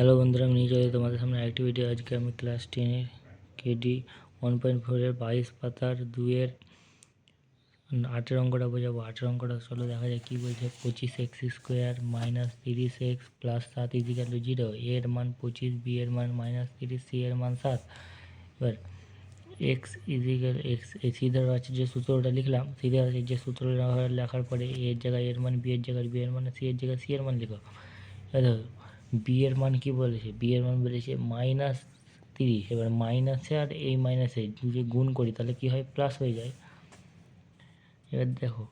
Hello বন্ধুরা, আমি এলাম তোমাদের সামনে আরেকটি ভিডিও আজকে আমি ক্লাস টেনের কেডি ওয়ান পয়েন্ট ফোরের বাইশ পাতার দুয়ের আটের অঙ্কটা বোঝাবো। আটের অঙ্কটা চলো দেখা যায় কী বলছে। পঁচিশ এক্স স্কোয়ার মাইনাস তিরিশ এক্স প্লাস সাত ইজিক্যাল টু জিরো এর মান পঁচিশ বি এর মান মাইনাস তিরিশ সি এর মান সাত। এবার এক্স ইজিক্যাল এক্স সিধার আছে যে সূত্রটা লিখলাম, সিধার আছে যে সূত্রটা লেখার পরে এর জায়গায় এর মান বি এর জায়গায় বি এর মান সি এর জায়গায় সি এর মান লিখো। বি এর মান কি বলেছে? বি এর মান বলেছে মাইনাস তিরিশ। এবার মাইনাসে আর এই মাইনাসে যদি গুণ করি, তাহলে কি হয়? প্লাস হয়ে যায়। এবার দেখো,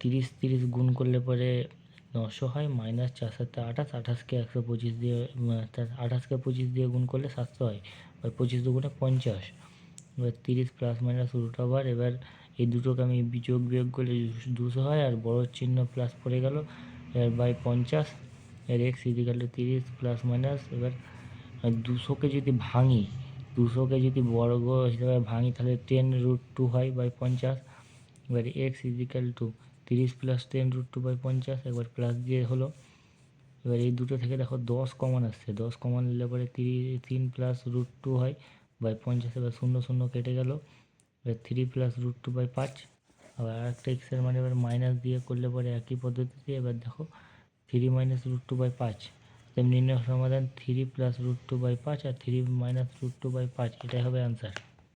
তিরিশ তিরিশ গুণ করলে পরে নশো হয় মাইনাস চার সাথে আঠাশ, আঠাশকে একশো পঁচিশ দিয়ে আঠাশকে পঁচিশ দিয়ে গুণ করলে সাতশো হয়। এবার পঁচিশ দুগুণে পঞ্চাশ। এবার তিরিশ প্লাস মাইনাস রুট ওভার এবার এই দুটোকে আমি যোগ বিয়োগ করলে দুশো হয়, আর বড় চিহ্ন প্লাস পড়ে গেল, এবার বাই পঞ্চাশ। এর এক্স ইজিক্যাল টু তিরিশ প্লাস মাইনাস এবার দুশোকে যদি ভাঙি দুশোকে যদি বর্গ হিসাবে ভাঙি, তাহলে টেন রুট টু হয় বাই পঞ্চাশ। এবার এক্স ইজিক্যাল টু তিরিশ plus ten root two by পঞ্চাশ একবার প্লাস দিয়ে হলো। এবার এই দুটো থেকে দেখো দশ কমন আসছে। দশ কমন নিলে পরে তিরিশ, তিন প্লাস রুট টু হয় বাই পঞ্চাশ, এবার শূন্য শূন্য কেটে গেল। এবার three plus root two by পাঁচ। আবার আরেকটা এক্সের মানে এবার মাইনাস দিয়ে করলে পরে একই পদ্ধতিতে, এবার দেখো three minus root two by পাঁচ তেমনি নির্ণয় সমাধান three plus root two by পাঁচ আর three minus root two by পাঁচ এটাই হবে অ্যান্সার